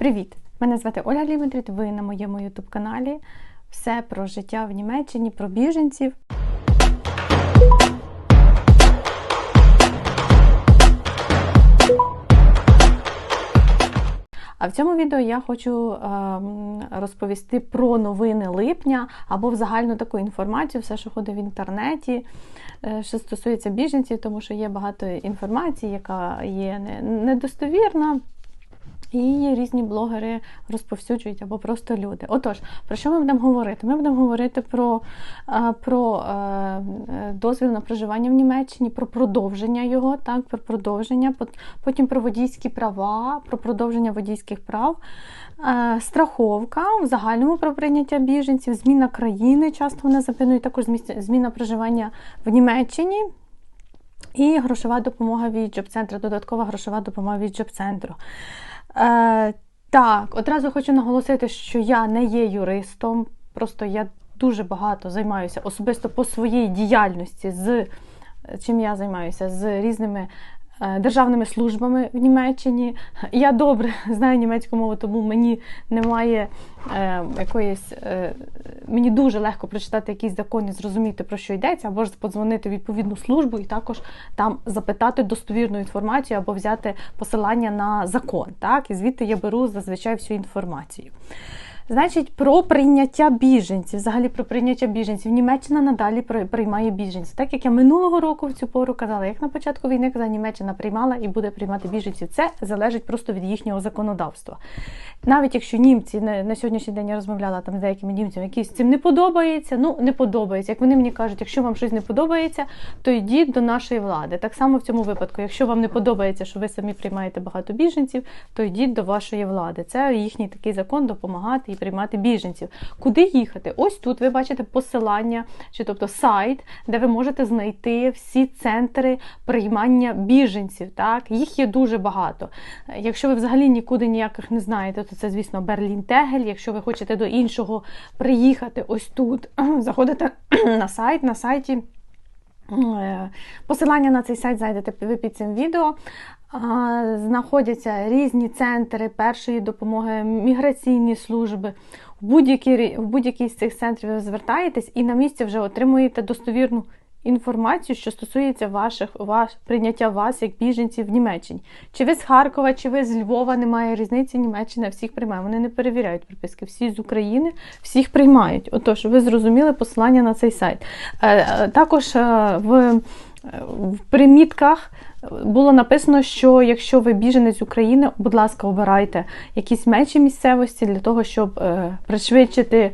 Привіт! Мене звати Ольга Ліметрит, ви на моєму ютуб каналі. Все про життя в Німеччині, про біженців. А в цьому відео я хочу ем, розповісти про новини липня або в загальну таку інформацію, все, що ходить в інтернеті, е, що стосується біженців, тому що є багато інформації, яка є не- недостовірна. Її різні блогери розповсюджують або просто люди. Отож, про що ми будемо говорити? Ми будемо говорити про, е, про е, дозвіл на проживання в Німеччині, про продовження його, так, про продовження, потім про водійські права, про продовження водійських прав, е, страховка в загальному про прийняття біженців, зміна країни, часто вона запинує, також зміна проживання в Німеччині. І грошова допомога від джоб-центру, додаткова грошова допомога від джоб-центру. Е, так, одразу хочу наголосити, що я не є юристом, просто я дуже багато займаюся особисто по своїй діяльності з чим я займаюся з різними державними службами в Німеччині. Я добре знаю німецьку мову, тому мені немає е, якоїсь. Е, мені дуже легко прочитати якісь закони, зрозуміти про що йдеться, або ж подзвонити в відповідну службу і також там запитати достовірну інформацію або взяти посилання на закон. Так, і звідти я беру зазвичай всю інформацію. Значить, про прийняття біженців, взагалі про прийняття біженців. Німеччина надалі при- приймає біженців. Так як я минулого року в цю пору казала, як на початку війни казала, Німеччина приймала і буде приймати біженців. Це залежить просто від їхнього законодавства. Навіть якщо німці на, сьогоднішній день я розмовляла там з деякими німцями, які цим не подобається, ну не подобається. Як вони мені кажуть, якщо вам щось не подобається, то йдіть до нашої влади. Так само в цьому випадку, якщо вам не подобається, що ви самі приймаєте багато біженців, то йдіть до вашої влади. Це їхній такий закон допомагати приймати біженців. Куди їхати? Ось тут ви бачите посилання, чи тобто сайт, де ви можете знайти всі центри приймання біженців. Так, їх є дуже багато. Якщо ви взагалі нікуди ніяких не знаєте, то це, звісно, Берлін-Тегель. Якщо ви хочете до іншого приїхати ось тут, заходите на сайт, на сайті. Е, Посилання на цей сайт знайдете ви під цим відео. Знаходяться різні центри першої допомоги, міграційні служби. В будь-який, будь-який з цих центрів ви звертаєтесь і на місці вже отримуєте достовірну інформацію, що стосується ваших, ваш, прийняття вас як біженців в Німеччині. Чи ви з Харкова, чи ви з Львова, немає різниці, Німеччина всих приймає. Вони не перевіряють приписки. Всі з України, всіх приймають. Отож, ви зрозуміли посилання на цей сайт. Е, е, Також е, в, в примітках було написано, що якщо ви біженець України, будь ласка, обирайте якісь менші місцевості для того, щоб е, пришвидшити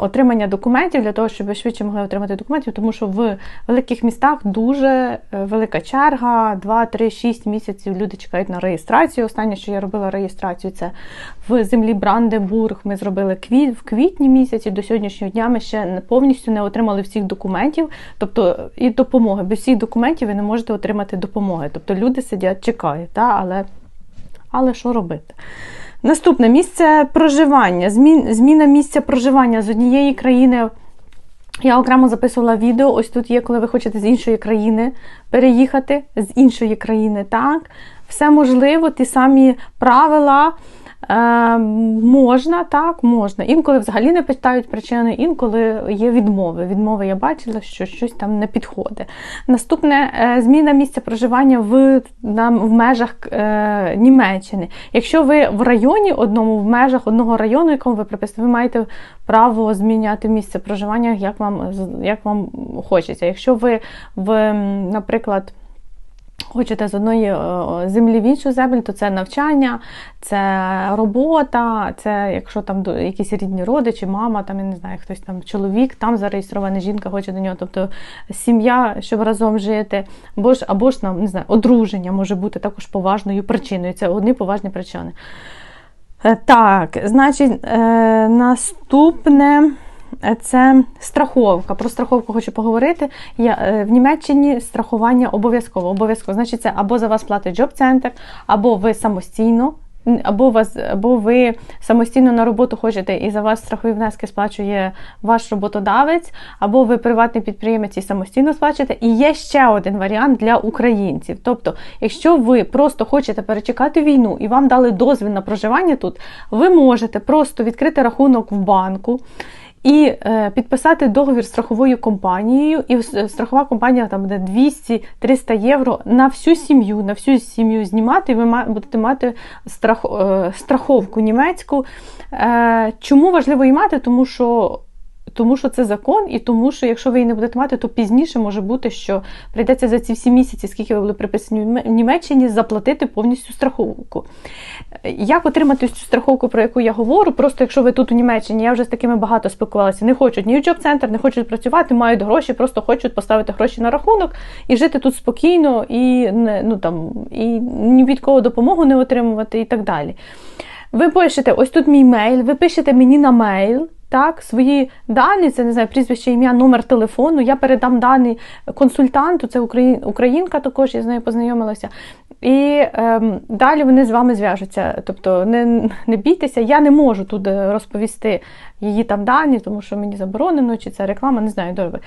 отримання документів, для того, щоб ви швидше могли отримати документів, тому що в великих містах дуже е, велика черга, 2, 3, 6 місяців люди чекають на реєстрацію. Останнє, що я робила реєстрацію, це в землі Бранденбург. Ми зробили в квітні місяці. До сьогоднішнього дня ми ще повністю не отримали всіх документів, тобто і допомоги. Без всіх документів ви не можете отримати допомоги. Тобто люди сидять, чекають, та, але, але що робити? Наступне місце проживання. Зміна місця проживання з однієї країни. Я окремо записувала відео. Ось тут є, коли ви хочете з іншої країни переїхати з іншої країни. Так, все можливо, ті самі правила. Е, можна, так, можна. Інколи взагалі не питають причини, інколи є відмови. Відмови я бачила, що щось там не підходить. Наступне е, зміна місця проживання в, на, в межах е, Німеччини. Якщо ви в районі одному, в межах одного району, якому ви приписані, ви маєте право зміняти місце проживання, як вам, як вам хочеться. Якщо ви в, наприклад, Хочете з одної е, землі в іншу землю, то це навчання, це робота, це якщо там якісь рідні родичі, мама, там я не знаю, хтось там чоловік, там зареєстрований, жінка хоче до нього, тобто сім'я, щоб разом жити, або ж або ж там не знаю, одруження може бути також поважною причиною. Це одні поважні причини. Е, Так, значить, е, наступне. Е, Це страховка. Про страховку хочу поговорити. Я, е, в Німеччині страхування обов'язково. Обов'язково. Значить, це або за вас платить джоб-центр, або ви самостійно або вас, або ви самостійно на роботу хочете і за вас страхові внески сплачує ваш роботодавець, або ви приватний підприємець і самостійно сплачуєте. І є ще один варіант для українців. Тобто, якщо ви просто хочете перечекати війну і вам дали дозвіл на проживання тут, ви можете просто відкрити рахунок в банку. І е, підписати договір страховою компанією, і страхова компанія там буде 200-300 євро на всю сім'ю, на всю сім'ю знімати, і ви будете мати е, страховку німецьку. Е, чому важливо її мати? Тому що. Тому що це закон, і тому, що якщо ви її не будете мати, то пізніше може бути, що прийдеться за ці всі місяці, скільки ви були приписані в Німеччині, заплатити повністю страховку. Як отримати цю страховку, про яку я говорю? Просто якщо ви тут у Німеччині, я вже з такими багато спілкувалася, не хочуть ні в джоб-центр, не хочуть працювати, мають гроші, просто хочуть поставити гроші на рахунок і жити тут спокійно, і не ну там і ні від кого допомогу не отримувати, і так далі. Ви пишете, ось тут мій мейл, ви пишете мені на мейл. Так, свої дані, це не знаю, прізвище, ім'я, номер телефону. Я передам дані консультанту, це українка також, я з нею познайомилася. І ем, далі вони з вами зв'яжуться. Тобто не, не бійтеся, я не можу тут е, розповісти її там дані, тому що мені заборонено, чи це реклама, не знаю, добре.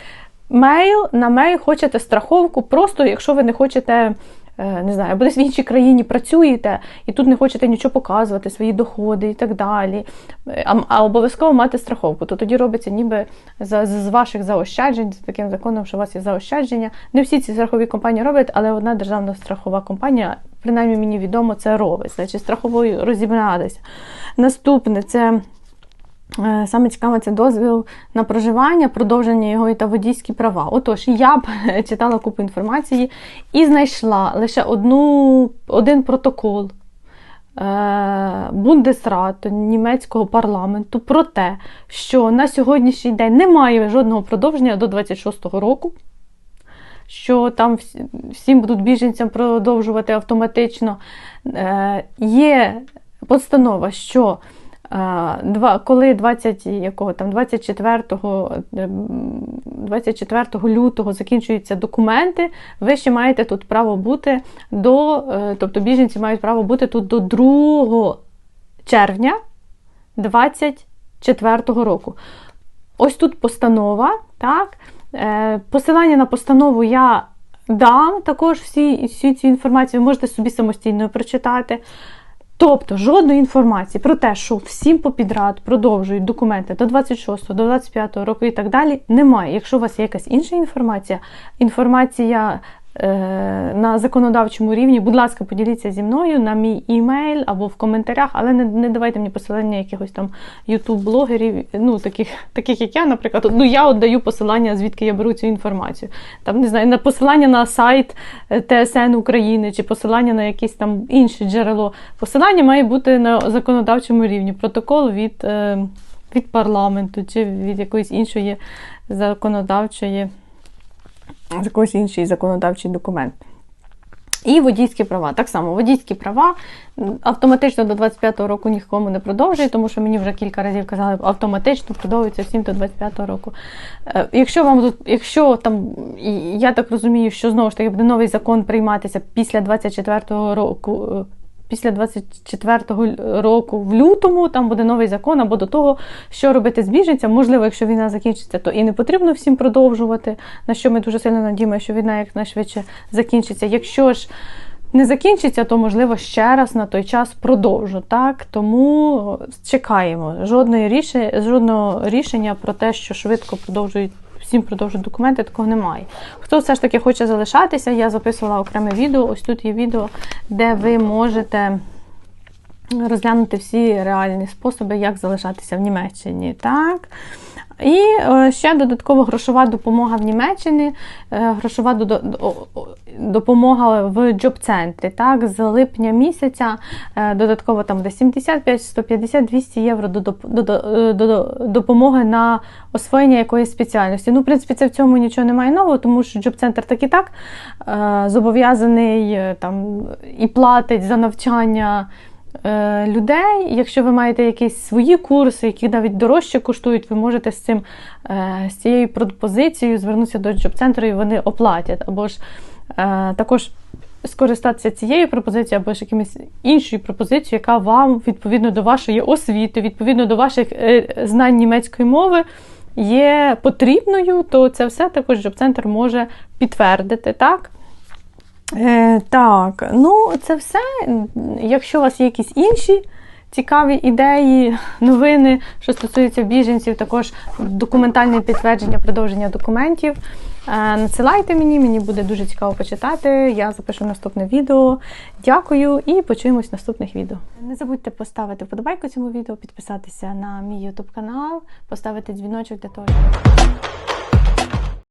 Мейл на мейл хочете страховку, просто якщо ви не хочете. Е, Не знаю, або десь в іншій країні працюєте і тут не хочете нічого показувати, свої доходи і так далі. Е, А, а обов'язково мати страховку, то тоді робиться ніби з, з ваших заощаджень, за таким законом, що у вас є заощадження. Не всі ці страхові компанії роблять, але одна державна страхова компанія, принаймні мені відомо, це робить. Значить, страховою розібратися. Наступне це. Е, Саме цікаве це дозвіл на проживання, продовження його та водійські права. Отож, я б читала купу інформації і знайшла лише одну, один протокол е, Бундесрату німецького парламенту про те, що на сьогоднішній день немає жодного продовження до 26-го року. Що там всім будуть біженцям продовжувати автоматично. Е, є постанова, що е, два, коли 20, якого, там, 24, е, 24 лютого закінчуються документи, ви ще маєте тут право бути до, е, тобто біженці мають право бути тут до 2 червня 24 року. Ось тут постанова, так? Е, Посилання на постанову я дам також всі, всю цю інформацію, ви можете собі самостійно прочитати. Тобто жодної інформації про те, що всім попідрад продовжують документи до 26, до 25 року і так далі, немає. Якщо у вас є якась інша інформація, інформація на законодавчому рівні, будь ласка, поділіться зі мною на мій імейл або в коментарях, але не, не давайте мені посилання якихось там ютуб-блогерів, ну таких, таких як я, наприклад. Ну я от даю посилання, звідки я беру цю інформацію. Там не знаю, на посилання на сайт е, ТСН України чи посилання на якесь там інше джерело. Посилання має бути на законодавчому рівні. Протокол від, е, від парламенту чи від якоїсь іншої законодавчої, з якоїсь інший законодавчий документ. І водійські права. Так само, водійські права автоматично до 25-го року нікому не продовжує, тому що мені вже кілька разів казали, автоматично продовжується всім до 25-го року. Е, Якщо вам тут, якщо там, я так розумію, що знову ж таки буде новий закон прийматися після 24-го року. Після 24-го року в лютому там буде новий закон або до того, що робити з біженцям. Можливо, якщо війна закінчиться, то і не потрібно всім продовжувати. На що ми дуже сильно надіємося, що війна якнайшвидше закінчиться. Якщо ж не закінчиться, то можливо ще раз на той час продовжу. Так тому чекаємо. Жодної рішення, жодного рішення про те, що швидко продовжують. Всім продовжують документи, такого немає. Хто все ж таки хоче залишатися, я записувала окреме відео. Ось тут є відео, де ви можете розглянути всі реальні способи, як залишатися в Німеччині. Так. І е, ще додатково грошова допомога в Німеччині, е, грошова допомога в джоб-центрі. Так, з липня місяця е, додатково там буде 75, 150, 200 євро до, доп- до, до, до, до допомоги на освоєння якоїсь спеціальності. Ну, в принципі, це в цьому нічого немає нового, тому що джоб-центр так і так зобов'язаний там і платить за навчання людей. Якщо ви маєте якісь свої курси, які навіть дорожче коштують, ви можете з цим е, з цією пропозицією звернутися до джоб-центру і вони оплатять. Або ж е, також скористатися цією пропозицією або ж якимось іншою пропозицією, яка вам відповідно до вашої освіти, відповідно до ваших е, знань німецької мови є потрібною, то це все також джоб-центр може підтвердити, так? Е, так, ну це все. Якщо у вас є якісь інші цікаві ідеї, новини, що стосуються біженців, також документальне підтвердження, продовження документів. е, Надсилайте мені, мені буде дуже цікаво почитати. Я запишу наступне відео. Дякую і почуємось в наступних відео. Не забудьте поставити вподобайку цьому відео, підписатися на мій YouTube канал, поставити дзвіночок для того, щоб